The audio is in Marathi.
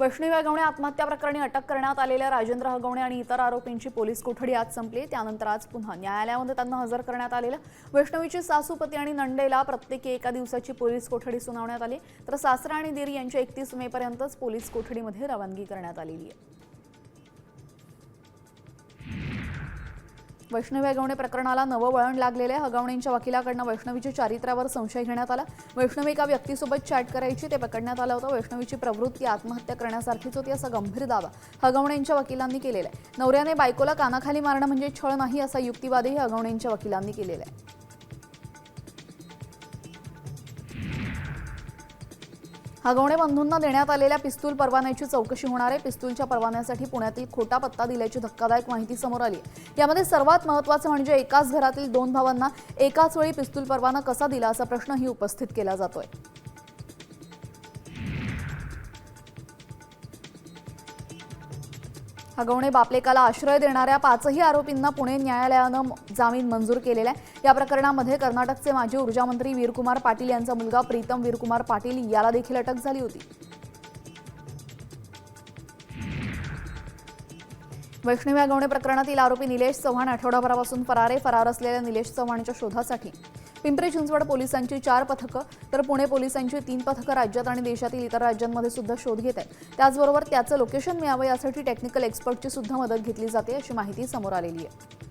वैष्णवी हगवणे आत्महत्या प्रकरणी अटक करण्यात आलेल्या राजेंद्र हगवणे आणि इतर आरोपींची पोलीस कोठडी आज संपली. त्यानंतर आज पुन्हा न्यायालयामध्ये त्यांना हजर करण्यात आलेलं. वैष्णवीची सासूपती आणि नंडेला प्रत्येकी एका दिवसाची पोलीस कोठडी सुनावण्यात आली. तर सासरा आणि देरी यांच्या एकतीस मेपर्यंतच पोलीस कोठडीमध्ये रवानगी करण्यात आलेली आहे. वैष्णवी हगवणे प्रकरणाला नवं वळण लागलेल्या हगवणेंच्या वकिलाकडनं वैष्णवीच्या चारित्र्यावर संशय घेण्यात आला. वैष्णवी एका व्यक्तीसोबत चॅट करायची ते पकडण्यात आलं होतं. वैष्णवीची प्रवृत्ती आत्महत्या करण्यासारखीच होती असा गंभीर दावा हगवणेंच्या वकिलांनी केलेला आहे. नवऱ्याने बायकोला कानाखाली मारणं म्हणजे छळ नाही असा युक्तिवादही हगवणेंच्या वकिलांनी केलेला आहे. हगवणे बंधूंना देण्यात आलेल्या पिस्तूल परवान्याची चौकशी होणार आहे. पिस्तूलच्या परवान्यासाठी पुण्यातील खोटा पत्ता दिल्याची धक्कादायक माहिती समोर आली यामध्ये सर्वात महत्त्वाचं म्हणजे एकाच घरातील दोन भावांना एकाच वेळी पिस्तूल परवाना कसा दिला असा प्रश्नही उपस्थित केला जातोय. हगवणे बापलेकाला आश्रय देणाऱ्या पाचही आरोपींना पुणे न्यायालयानं जामीन मंजूर केलेला आहे. या प्रकरणामध्ये कर्नाटकचे माजी ऊर्जामंत्री वीरकुमार पाटील यांचा मुलगा प्रीतम वीरकुमार पाटील याला देखील अटक झाली होती. वैष्णवी हगवणे प्रकरणातील आरोपी निलेश चव्हाण आठवडाभरापासून फरार आहे. फरार असलेल्या निलेश चव्हाणच्या शोधासाठी पिंपरी चिंचवड पोलिसांची चार पथकं तर पुणे पोलिसांची तीन पथकं राज्यात आणि देशातील इतर राज्यांमध्ये सुद्धा शोध घेत आहेत. त्याचबरोबर त्याचं लोकेशन मिळावं यासाठी टेक्निकल एक्सपर्टची सुद्धा मदत घेतली जाते अशी माहिती समोर आलेली आहे.